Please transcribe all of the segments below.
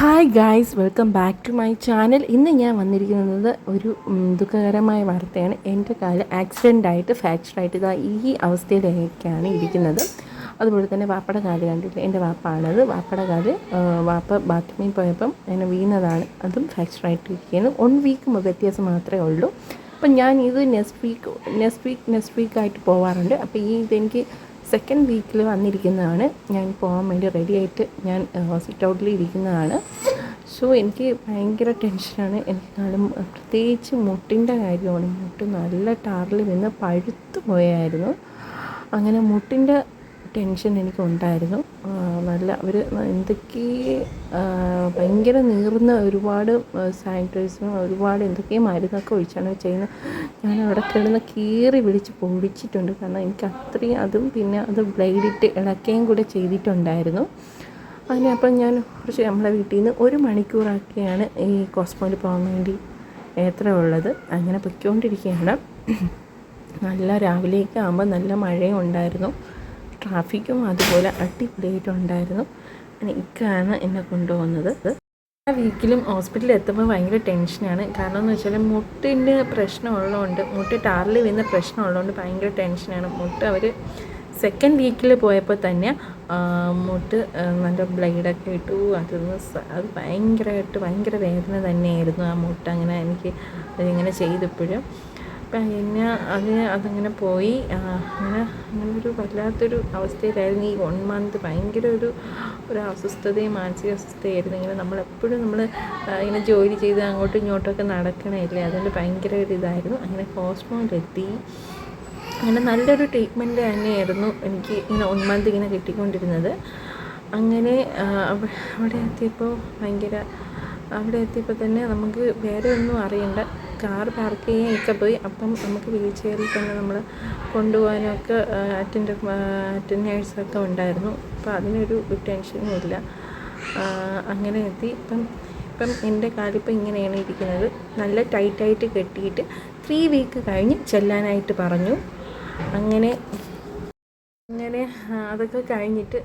Hi guys welcome back to my channel ഇന്ന് ഞാൻ വന്നിരിക്കുന്നത് ഒരു ദുഃഖകരമായ വാർത്തയാണ്. എന്റെ കാൽ ആക്സിഡന്റ് ആയിട്ട് ഫ്രാക്ചർ ആയിട്ട് ഇതാ ഈ അവസ്ഥയിലേക്കാണ് ഇരിക്കുന്നത്. അതുപോലെ തന്നെ വാപ്പയുടെ കാൽ കണ്ടിട്ടില്ല എന്റെ വാപ്പാണത്. വാപ്പയുടെ കാൽ വാപ്പ ബാത്റൂമിൽ പോയപ്പം എന്നെ വീണതാണ്. അതും ഫ്രാക്ചർ ഇരിക്കുന്നു വൺ വീക്ക് വ്യത്യാസം മാത്രമേ ഉള്ളൂ. അപ്പം ഞാൻ ഇത് next week next week next വീക്കായിട്ട് പോവാറുണ്ട്. അപ്പോൾ ഈ ഇതെനിക്ക് സെക്കൻഡ് വീക്കിൽ വന്നിരിക്കുന്നതാണ്. ഞാൻ പോകാൻ വേണ്ടി റെഡി ആയിട്ട് ഞാൻ സിറ്റ് ഔട്ടിൽ ഇരിക്കുന്നതാണ്. സോ എനിക്ക് ഭയങ്കര ടെൻഷനാണ് എനിക്ക് കാലം പ്രത്യേകിച്ച് മുട്ടിന്റെ കാര്യമാണ്. മുട്ട് നല്ല ടാറിൽ നിന്ന് പഴുത്തു പോയായിരുന്നു. അങ്ങനെ മുട്ടിന്റെ ടെൻഷൻ എനിക്കുണ്ടായിരുന്നു. നല്ല അവർ എന്തൊക്കെ ഭയങ്കര നീർന്ന ഒരുപാട് സാനിറ്റൈസറും ഒരുപാട് എന്തൊക്കെയും മരുന്നൊക്കെ ഒഴിച്ചാണ് ചെയ്യുന്നത് ഞാൻ അവിടെ കിടന്ന് കീറി വിളിച്ച് പൊടിച്ചിട്ടുണ്ട് കാരണം എനിക്ക് അത്രയും അതും പിന്നെ അത് ബ്ലേഡിട്ട് ഇളക്കുകയും കൂടെ ചെയ്തിട്ടുണ്ടായിരുന്നു. അങ്ങനെ അപ്പം ഞാൻ കുറച്ച് നമ്മളെ വീട്ടിൽ നിന്ന് ഒരു മണിക്കൂറാക്കിയാണ് ഈ കോസ്മോയിൽ പോകാൻ വേണ്ടി എത്ര ഉള്ളത്. അങ്ങനെ പൊയ്ക്കൊണ്ടിരിക്കുകയാണ്. നല്ല രാവിലെയൊക്കെ ആകുമ്പോൾ നല്ല മഴയും ഉണ്ടായിരുന്നു ട്രാഫിക്കും അതുപോലെ അടിപൊളിയായിട്ടുണ്ടായിരുന്നു. എനിക്കാണ് എന്നെ കൊണ്ടുപോകുന്നത്. ആ വീക്കിലും ഹോസ്പിറ്റലിൽ എത്തുമ്പോൾ ഭയങ്കര ടെൻഷനാണ്. കാരണം എന്ന് വെച്ചാൽ മുട്ടിന്റെ പ്രശ്നമുള്ളതുകൊണ്ട് മുട്ട് ടാറിൽ വീഴുന്ന പ്രശ്നമുള്ളതുകൊണ്ട് ഭയങ്കര ടെൻഷനാണ്. മുട്ട് അവർ സെക്കൻഡ് വീക്കിൽ പോയപ്പോൾ തന്നെ മുട്ട് നല്ല ബ്ലൈഡൊക്കെ ഇട്ടു. അതൊന്ന് അത് ഭയങ്കരമായിട്ട് ഭയങ്കര വേദന തന്നെയായിരുന്നു ആ മുട്ട്. അങ്ങനെ എനിക്ക് അതിങ്ങനെ ചെയ്തപ്പോഴും. പിന്നെ അത് അതങ്ങനെ പോയി. അങ്ങനെ ഒരു വല്ലാത്തൊരു അവസ്ഥയിലായിരുന്നു. ഈ വൺ മന്ത് ഭയങ്കര ഒരു ഒരു അസ്വസ്ഥതയും മാനസിക അസ്വസ്ഥയായിരുന്നു ഇങ്ങനെ നമ്മളെപ്പോഴും നമ്മൾ ഇങ്ങനെ ജോലി ചെയ്ത് അങ്ങോട്ടും ഇങ്ങോട്ടൊക്കെ നടക്കണമില്ലേ അതുകൊണ്ട് ഭയങ്കര ഒരു ഇതായിരുന്നു. അങ്ങനെ കോസ്മോയിലെത്തി അങ്ങനെ നല്ലൊരു ട്രീറ്റ്മെന്റ് തന്നെയായിരുന്നു എനിക്ക് ഇങ്ങനെ വൺ മന്ത് ഇങ്ങനെ കിട്ടിക്കൊണ്ടിരുന്നത്. അങ്ങനെ അവിടെ എത്തിയപ്പോൾ ഭയങ്കര അവിടെ എത്തിയപ്പോൾ തന്നെ നമുക്ക് വേറെ ഒന്നും അറിയണ്ട. കാർ പാർക്ക് ചെയ്യാനൊക്കെ പോയി. അപ്പം നമുക്ക് വീൽ ചെയറിൽ തന്നെ നമ്മൾ കൊണ്ടുപോകാനൊക്കെ അറ്റൻഡ് അറ്റൻഡേഴ്സൊക്കെ ഉണ്ടായിരുന്നു. അപ്പോൾ അതിനൊരു ടെൻഷനും ഇല്ല. അങ്ങനെ എത്തി. ഇപ്പം ഇപ്പം എന്റെ കാലിപ്പം ഇങ്ങനെയാണ് ഇരിക്കുന്നത്. നല്ല ടൈറ്റായിട്ട് കെട്ടിയിട്ട് ത്രീ വീക്ക് കഴിഞ്ഞ് ചെല്ലാനായിട്ട് പറഞ്ഞു. അങ്ങനെ അങ്ങനെ അതൊക്കെ കഴിഞ്ഞിട്ട്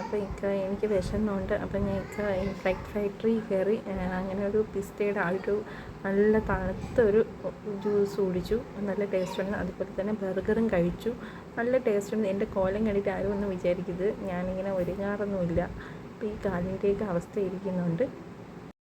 അപ്പോൾ ഇക്ക എനിക്ക് വിശന്നുണ്ട്. അപ്പം ഞാൻ ഇക്ക ഫ്ലൈറ്റ് ഫാക്ടറി കയറി അങ്ങനെ ഒരു പിസ്തയുടെ ആ ഒരു നല്ല തണുത്തൊരു ജ്യൂസ് കുടിച്ചു. നല്ല ടേസ്റ്റ് ഉണ്ട്. അതുപോലെ തന്നെ ബർഗറും കഴിച്ചു. നല്ല ടേസ്റ്റ് ഉണ്ട്. എന്റെ കോലം കണ്ടിട്ട് ആരും ഒന്നും വിചാരിക്കരുത്. ഞാനിങ്ങനെ ഒരുങ്ങാറൊന്നുമില്ല. അപ്പോൾ ഈ കാലിന്റെയൊക്കെ അവസ്ഥ ഇരിക്കുന്നുണ്ട്.